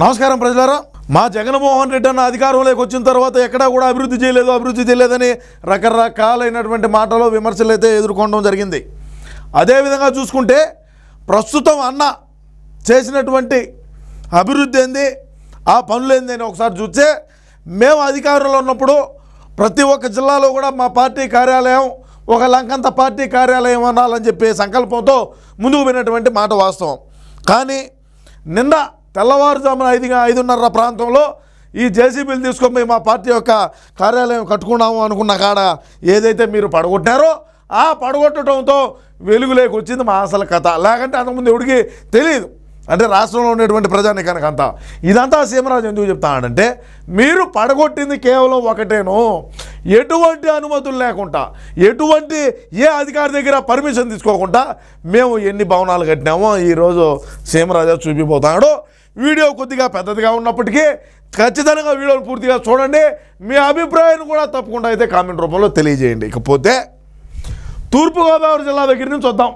నమస్కారం ప్రజలారా. మా జగన్మోహన్ రెడ్డి అన్న అధికారంలోకి వచ్చిన తర్వాత ఎక్కడా కూడా అభివృద్ధి చేయలేదు అభివృద్ధి చేయలేదని రకరకాలైనటువంటి మాటలు విమర్శలు అయితే ఎదుర్కొనడం జరిగింది. అదేవిధంగా చూసుకుంటే ప్రస్తుతం అన్న చేసినటువంటి అభివృద్ధి ఏంది ఆ పనులు ఏంది అని ఒకసారి చూస్తే మేము అధికారంలో ఉన్నప్పుడు ప్రతి ఒక్క జిల్లాలో కూడా మా పార్టీ కార్యాలయం ఒక లంకంత పార్టీ కార్యాలయం అనాలని చెప్పే సంకల్పంతో ముందుకు పోయినటువంటి మాట వాస్తవం. కానీ నిన్న తెల్లవారుజామున ఐదుగా ఐదున్నర ప్రాంతంలో ఈ జేసీబీలు తీసుకొని మేము మా పార్టీ యొక్క కార్యాలయం కట్టుకున్నాము అనుకున్న కాడ ఏదైతే మీరు పడగొట్టారో ఆ పడగొట్టడంతో వెలుగులోకి వచ్చింది మా అసలు కథ. లేకంటే అంతకుముందు ఎవడికి తెలియదు అంటే రాష్ట్రంలో ఉన్నటువంటి ప్రజానికానికి అంతా. ఇదంతా సీమరాజు ఎందుకు చెప్తానంటే మీరు పడగొట్టింది కేవలం ఒకటేను ఎటువంటి అనుమతులు లేకుండా ఎటువంటి ఏ అధికారి దగ్గర పర్మిషన్ తీసుకోకుండా మేము ఎన్ని భవనాలు కట్టినామో ఈరోజు సీమరాజా చూపిపోతాడు. వీడియో కొద్దిగా పెద్దదిగా ఉన్నప్పటికీ ఖచ్చితంగా వీడియోను పూర్తిగా చూడండి. మీ అభిప్రాయాన్ని కూడా తప్పకుండా అయితే కామెంట్ రూపంలో తెలియజేయండి. ఇకపోతే తూర్పుగోదావరి జిల్లా దగ్గర నుంచి వద్దాం.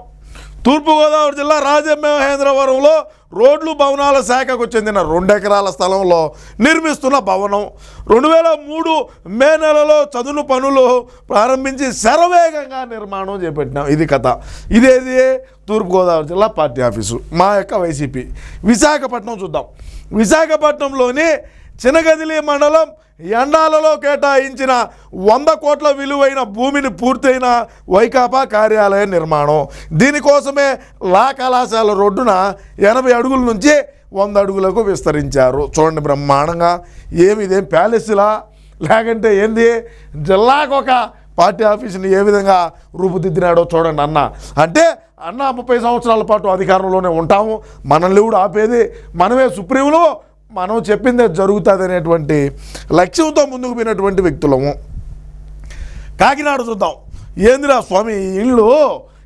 తూర్పుగోదావరి జిల్లా రాజమహేంద్రవరంలో రోడ్లు భవనాల శాఖకు చెందిన రెండు ఎకరాల స్థలంలో నిర్మిస్తున్న భవనం. రెండు వేల మూడు మే నెలలో చదును పనులు ప్రారంభించి శరవేగంగా నిర్మాణం చేపట్టినాం. ఇది కథ. ఇదేది? తూర్పుగోదావరి జిల్లా పార్టీ ఆఫీసు. మా యొక్క వైసీపీ. విశాఖపట్నం చూద్దాం. విశాఖపట్నంలోని చినగదిలి మండలం ఎండాలలో కేటాయించిన వంద కోట్ల విలువైన భూమిని పూర్తయిన వైకాపా కార్యాలయ నిర్మాణం. దీనికోసమే లా కళాశాల రోడ్డున ఎనభై అడుగుల నుంచి వంద అడుగులకు విస్తరించారు. చూడండి బ్రహ్మాండంగా. ఏమి ఇదేం ప్యాలెస్లా లేకంటే ఏంది? జిల్లాకు ఒక పార్టీ ఆఫీసుని ఏ విధంగా రూపుదిద్దినాడో చూడండి అన్న. అంటే అన్న ముప్పై సంవత్సరాల పాటు అధికారంలోనే ఉంటాము. మనల్ని కూడా ఆపేది మనమే సుప్రీంలో మనం చెప్పిందే జరుగుతుంది అనేటువంటి లక్ష్యంతో ముందుకు పోయినటువంటి వ్యక్తులము. కాకినాడ చూద్దాం. ఏందిరా స్వామి ఇల్లు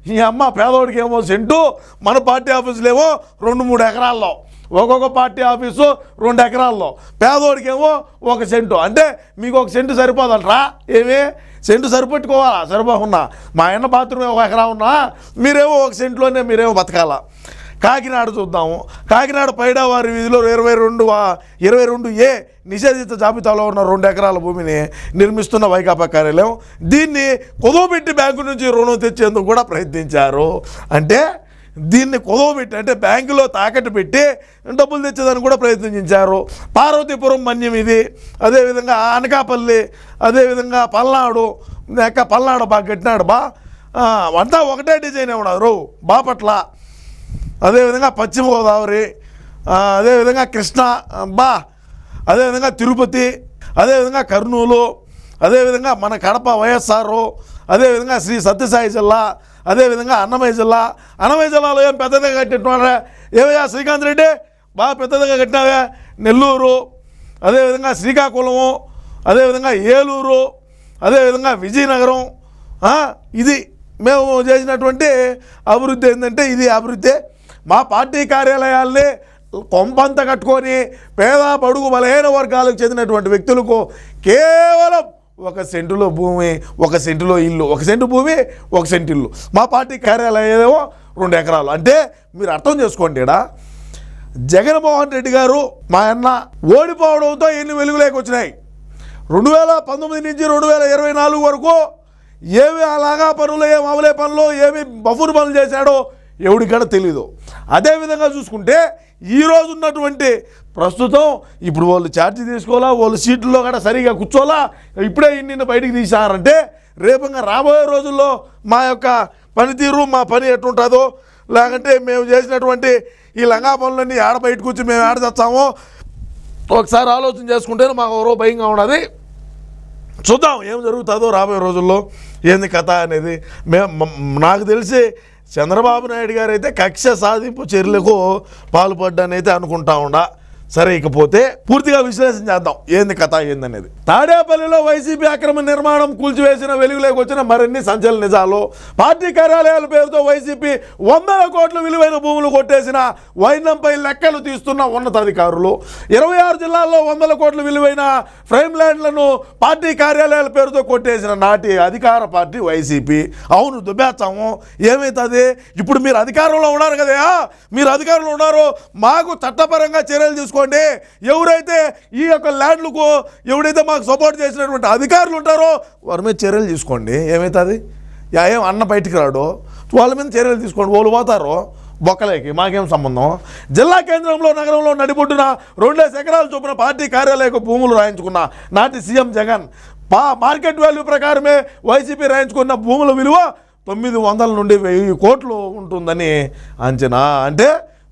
ఈ అమ్మ పేదోడికి ఏమో సెంటు మన పార్టీ ఆఫీసులేమో రెండు మూడు ఎకరాల్లో. ఒక్కొక్క పార్టీ ఆఫీసు రెండు ఎకరాల్లో. పేదోడికేమో ఒక సెంటు. అంటే మీకు ఒక సెంటు సరిపోదంట్రా? ఏమి? సెంటు సరిపెట్టుకోవాలా? సరిపోకుండా. మా ఆయన బాత్రూమ్ ఒక ఎకరా ఉన్నా మీరేమో ఒక సెంట్లోనే మీరేమో బతకాలా? కాకినాడ చూద్దాము. కాకినాడ పైడావారి వీధిలో ఇరవై రెండు వా- ఇరవై రెండు ఏ నిషేధిత జాబితాలో ఉన్న రెండు ఎకరాల భూమిని నిర్మిస్తున్న వైకాపా కార్యాలయం దీన్ని కుదవబెట్టి బ్యాంకు నుంచి రుణం తెచ్చేందుకు కూడా ప్రయత్నించారు. అంటే దీన్ని కుదవబెట్టి అంటే బ్యాంకులో తాకట్టు పెట్టి డబ్బులు తెచ్చేదానికి కూడా ప్రయత్నించారు. పార్వతీపురం మన్యం ఇది. అదేవిధంగా అనకాపల్లి అదేవిధంగా పల్నాడు లేక పల్నాడు బాగా కట్టినాడు బా. అంతా ఒకటే డిజైన్ ఉన్నారు. బాపట్ల అదేవిధంగా పశ్చిమ గోదావరి అదేవిధంగా కృష్ణ బా అదేవిధంగా తిరుపతి అదేవిధంగా కర్నూలు అదేవిధంగా మన కడప వైఎస్ఆర్ అదేవిధంగా శ్రీ సత్యసాయి జిల్లా అదేవిధంగా అన్నమయ్య జిల్లా. అన్నమయ్య జిల్లాలో ఏం పెద్దదిగా కట్టినారా ఏమయ్యా శ్రీకాంత్ రెడ్డి? బాగా పెద్దదిగా కట్టినావే? నెల్లూరు అదేవిధంగా శ్రీకాకుళము అదేవిధంగా ఏలూరు అదేవిధంగా విజయనగరం ఇది మేము చేసినటువంటి అభివృద్ధి ఏంటంటే ఇది అభివృద్ధి. మా పార్టీ కార్యాలయాల్ని కొంపంత కట్టుకొని పేద బడుగు బలహీన వర్గాలకు చెందినటువంటి వ్యక్తులకు కేవలం ఒక సెంటులో భూమి ఒక సెంటులో ఇల్లు ఒక సెంటు భూమి ఒక సెంటు ఇల్లు. మా పార్టీ కార్యాలయం రెండు ఎకరాలు. అంటే మీరు అర్థం చేసుకోండి ఇడా జగన్మోహన్ రెడ్డి గారు మా అన్న ఓడిపోవడంతో ఎన్ని వెలుగులేకి వచ్చినాయి? రెండు వేల పంతొమ్మిది నుంచి రెండు వేల ఇరవై నాలుగు వరకు ఏమి అలాగా పనులు ఏమి అవలే పనులు ఏమి బఫూర్ పనులు చేశాడో ఎవడికైనా తెలీదు. అదేవిధంగా చూసుకుంటే ఈరోజు ఉన్నటువంటి ప్రస్తుతం ఇప్పుడు వాళ్ళు ఛార్జీ తీసుకోవాలా వాళ్ళు సీట్లలో కూడా సరిగా కూర్చోవాలా ఇప్పుడే ఇన్ని బయటికి తీసారంటే రేపు ఇంకా రాబోయే రోజుల్లో మా యొక్క పనితీరు మా పని ఎట్టుంటుందో లేకంటే మేము చేసినటువంటి ఈ లంగా పనులన్నీ ఆడ బయటకు వచ్చి మేము ఆడ తెచ్చామో ఒకసారి ఆలోచన చేసుకుంటేనే మాకు ఎవరో భయంగా ఉన్నది. చూద్దాం ఏం జరుగుతుందో రాబోయే రోజుల్లో ఏంది కథ అనేది. మేము నాకు తెలిసి చంద్రబాబు నాయుడు గారు అయితే కక్ష సాధింపు చర్యలకు పాల్పడ్డానైతే అనుకుంటా ఉండా. సరే ఇకపోతే పూర్తిగా విశ్లేషణ చేద్దాం. ఏంది కథ ఏందనేది? తాడేపల్లిలో వైసీపీ అక్రమ నిర్మాణం కూల్చివేసిన వెలుగులోకి వచ్చిన మరిన్ని సంచలన నిజాలు. పార్టీ కార్యాలయాల పేరుతో వైసీపీ వందల కోట్ల విలువైన భూములు కొట్టేసిన వైనంపై లెక్కలు తీస్తున్న ఉన్నతాధికారులు. ఇరవై ఆరు జిల్లాల్లో వందల కోట్ల విలువైన ఫ్రైమ్ ల్యాండ్లను పార్టీ కార్యాలయాల పేరుతో కొట్టేసిన నాటి అధికార పార్టీ వైసీపీ. అవును దుబ్బేస్తాము. ఏమవుతుంది ఇప్పుడు మీరు అధికారంలో ఉన్నారు కదా మీరు అధికారంలో ఉన్నారు. మాకు చట్టపరంగా చర్యలు తీసుకొని చేసుకోండి ఎవరైతే ఈ యొక్క ల్యాండ్లకు ఎవరైతే మాకు సపోర్ట్ చేసినటువంటి అధికారులు ఉంటారో వారి మీద చర్యలు తీసుకోండి. ఏమవుతుంది ఏం అన్న బయటికి రాడు. వాళ్ళ మీద చర్యలు తీసుకోండి. వాళ్ళు పోతారు. బొక్కలేకి. మాకేం సంబంధం? జిల్లా కేంద్రంలో నగరంలో నడిబొడ్డున రెండేసి ఎకరాలు చొప్పున పార్టీ కార్యాలయకు భూములు రాయించుకున్న నాటి సీఎం జగన్ పా మార్కెట్ వాల్యూ ప్రకారమే వైసీపీ రాయించుకున్న భూముల విలువ తొమ్మిది వందల నుండి వెయ్యి కోట్లు ఉంటుందని అంచనా. అంటే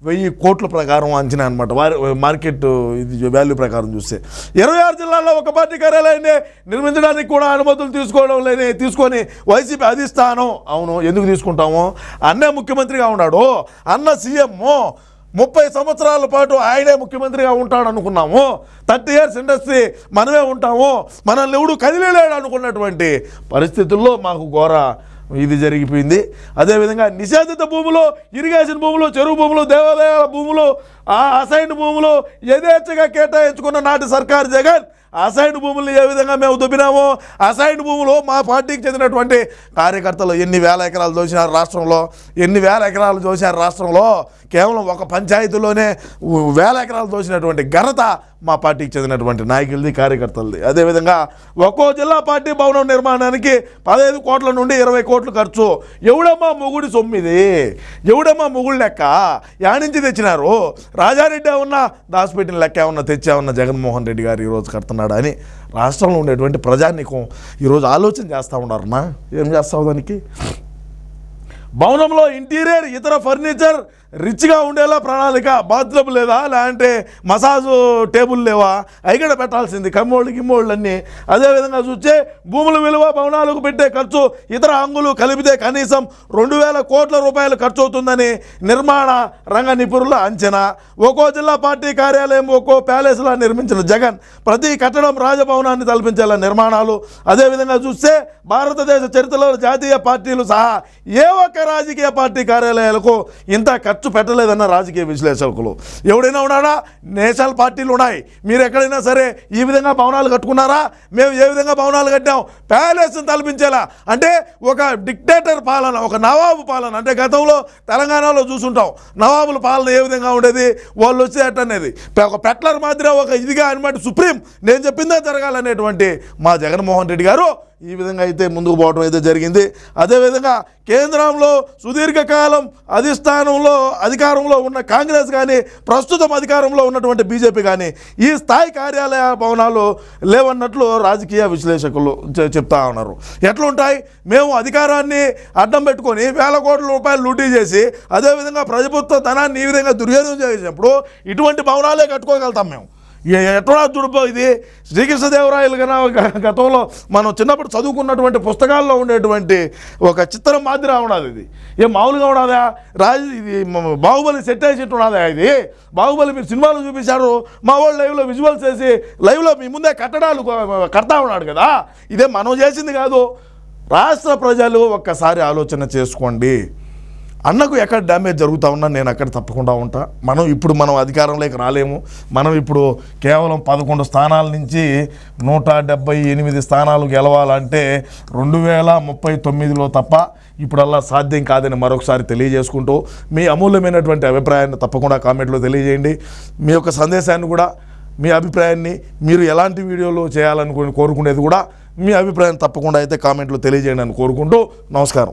వెయ్యి కోట్ల ప్రకారం అంచనా అనమాట వారి మార్కెట్ ఇది వాల్యూ ప్రకారం చూస్తే. ఇరవై ఆరు జిల్లాల్లో ఒక పార్టీ కార్యాలయాన్ని నిర్మించడానికి కూడా అనుమతులు తీసుకోవడం లేని తీసుకొని వైసీపీ అధిష్టానం అవును ఎందుకు తీసుకుంటాము? అన్నే ముఖ్యమంత్రిగా ఉన్నాడు. అన్న సీఎం ముప్పై సంవత్సరాల పాటు ఆయనే ముఖ్యమంత్రిగా ఉంటాడు అనుకున్నాము థర్టీ ఇయర్స్ ఇండస్ట్రీ మనమే ఉంటాము. మనల్ని ఎవడు కదిలేలేడు అనుకున్నటువంటి పరిస్థితుల్లో మాకు ఘోర ఇది జరిగిపోయింది. అదేవిధంగా నిషేధిత భూములు ఇరిగేషన్ భూములు చెరువు భూములు దేవాలయాల భూములు ఆ అసైన్ భూములు యథేచ్ఛగా కేటాయించుకున్న నాటి సర్కార్ జగన్ అసైన్ భూములు ఏ విధంగా మేము దుబ్బినామో అసైన్ భూములు మా పార్టీకి చెందినటువంటి కార్యకర్తలు ఎన్ని వేల ఎకరాలు దోసినారు రాష్ట్రంలో? ఎన్ని వేల ఎకరాలు దోచారు రాష్ట్రంలో? కేవలం ఒక పంచాయతీలోనే వేల ఎకరాలు దోచినటువంటి ఘనత మా పార్టీకి చెందినటువంటి నాయకులది కార్యకర్తలది. అదేవిధంగా ఒక్కో జిల్లా పార్టీ భవనం నిర్మాణానికి పదహైదు కోట్ల నుండి ఇరవై కోట్లు ఖర్చు. ఎవడమ్మా మొగుడి సొమ్మిది? ఎవడమ్మా మొగుడు లెక్క? యానించి తెచ్చినారు? రాజారెడ్డి ఏమన్నా దాచిపెట్టిన లెక్క ఏమన్నా తెచ్చామన్నా జగన్మోహన్ రెడ్డి గారు ఈరోజు చేస్తున్నాడు అని రాష్ట్రంలో ఉండేటువంటి ప్రజానికం ఈరోజు ఆలోచన చేస్తూ ఉన్నారన్నా ఏం చేస్తావు దానికి? భవనంలో ఇంటీరియర్ ఇతర ఫర్నిచర్ రిచ్గా ఉండేలా ప్రణాళిక బాత్రూమ్ లేదా లేదంటే మసాజ్ టేబుల్ లేవా? అయిగడ పెట్టాల్సింది కమ్మోళ్ళు గిమ్మోళ్ళు అన్నీ అదేవిధంగా చూస్తే భూముల విలువ భవనాలకు పెట్టే ఖర్చు ఇతర అంగులు కలిపితే కనీసం రెండు వేల కోట్ల రూపాయలు ఖర్చు అవుతుందని నిర్మాణ రంగ నిపుణుల అంచనా. ఒక్కో జిల్లా పార్టీ కార్యాలయం ఒక్కో ప్యాలెస్లా నిర్మించిన జగన్ ప్రతి కట్టడం రాజభవనాన్ని తలపించేలా నిర్మాణాలు. అదేవిధంగా చూస్తే భారతదేశ చరిత్రలో జాతీయ పార్టీలు సహా ఏ ఒక్క రాజకీయ పార్టీ కార్యాలయాలకు ఇంత ఖర్చు పెట్టలేదన్న రాజకీయ విశ్లేషకులు. ఎవడైనా ఉన్నాడా? నేషనల్ పార్టీలు ఉన్నాయి. మీరు ఎక్కడైనా సరే ఈ విధంగా భవనాలు కట్టుకున్నారా? మేము ఏ విధంగా భవనాలు కట్టాం? ప్యాలెస్ని తలపించేలా. అంటే ఒక డిక్టేటర్ పాలన ఒక నవాబు పాలన. అంటే గతంలో తెలంగాణలో చూసుంటాం. నవాబుల పాలన ఏ విధంగా ఉండేది? వాళ్ళు వచ్చి అనేది ఒక పెట్లర్ మాదిరి ఒక ఇదిగా అనమాట సుప్రీం. నేను చెప్పిందే జరగాలనేటువంటి మా జగన్మోహన్ రెడ్డి గారు ఈ విధంగా అయితే ముందుకు పోవడం అయితే జరిగింది. అదేవిధంగా కేంద్రంలో సుదీర్ఘకాలం అధిష్టానంలో అధికారంలో ఉన్న కాంగ్రెస్ కానీ ప్రస్తుతం అధికారంలో ఉన్నటువంటి బీజేపీ కానీ ఈ స్థాయి కార్యాలయ భవనాలు లేవన్నట్లు రాజకీయ విశ్లేషకులు చెప్తా ఉన్నారు. ఎట్లుంటాయి? మేము అధికారాన్ని అడ్డం పెట్టుకొని వేల కోట్ల రూపాయలు లూటీ చేసి అదేవిధంగా ప్రభుత్వ ధనాన్ని ఈ విధంగా దుర్వినియోగం చేసినప్పుడు ఇటువంటి భవనాలే కట్టుకోగలుగుతాం మేము. ఎట్లా చూడుపో ఇది? శ్రీకృష్ణదేవరాయలు కన్నా గతంలో మనం చిన్నప్పుడు చదువుకున్నటువంటి పుస్తకాల్లో ఉండేటువంటి ఒక చిత్రం మాదిరి ఉన్నది ఇది. ఏం మామూలుగా ఉన్నదా? రాజు ఇది బాహుబలి సెట్ అయ్యేటట్టు ఉన్నదా ఇది? బాహుబలి మీరు సినిమాలు చూపించారు మా వాళ్ళు లైవ్లో విజువల్స్ చేసి లైవ్లో మీ ముందే కట్టడాలు కడతా ఉన్నాడు కదా? ఇదే మనం చేసింది కాదు. రాష్ట్ర ప్రజలు ఒక్కసారి ఆలోచన చేసుకోండి. అన్నకు ఎక్కడ డ్యామేజ్ జరుగుతూ ఉన్నా నేను అక్కడ తప్పకుండా ఉంటా. మనం ఇప్పుడు మనం అధికారంలోకి రాలేము. మనం ఇప్పుడు కేవలం పదకొండు స్థానాల నుంచి నూట డెబ్బై ఎనిమిది స్థానాలు గెలవాలంటే రెండు వేల ముప్పై తొమ్మిదిలో తప్ప ఇప్పుడల్లా సాధ్యం కాదని మరొకసారి తెలియజేసుకుంటూ మీ అమూల్యమైనటువంటి అభిప్రాయాన్ని తప్పకుండా కామెంట్లో తెలియజేయండి. మీ యొక్క సందేశాన్ని కూడా మీ అభిప్రాయాన్ని మీరు ఎలాంటి వీడియోలు చేయాలనుకుని కోరుకునేది కూడా మీ అభిప్రాయం తప్పకుండా అయితే కామెంట్లో తెలియజేయండి అని కోరుకుంటూ నమస్కారం.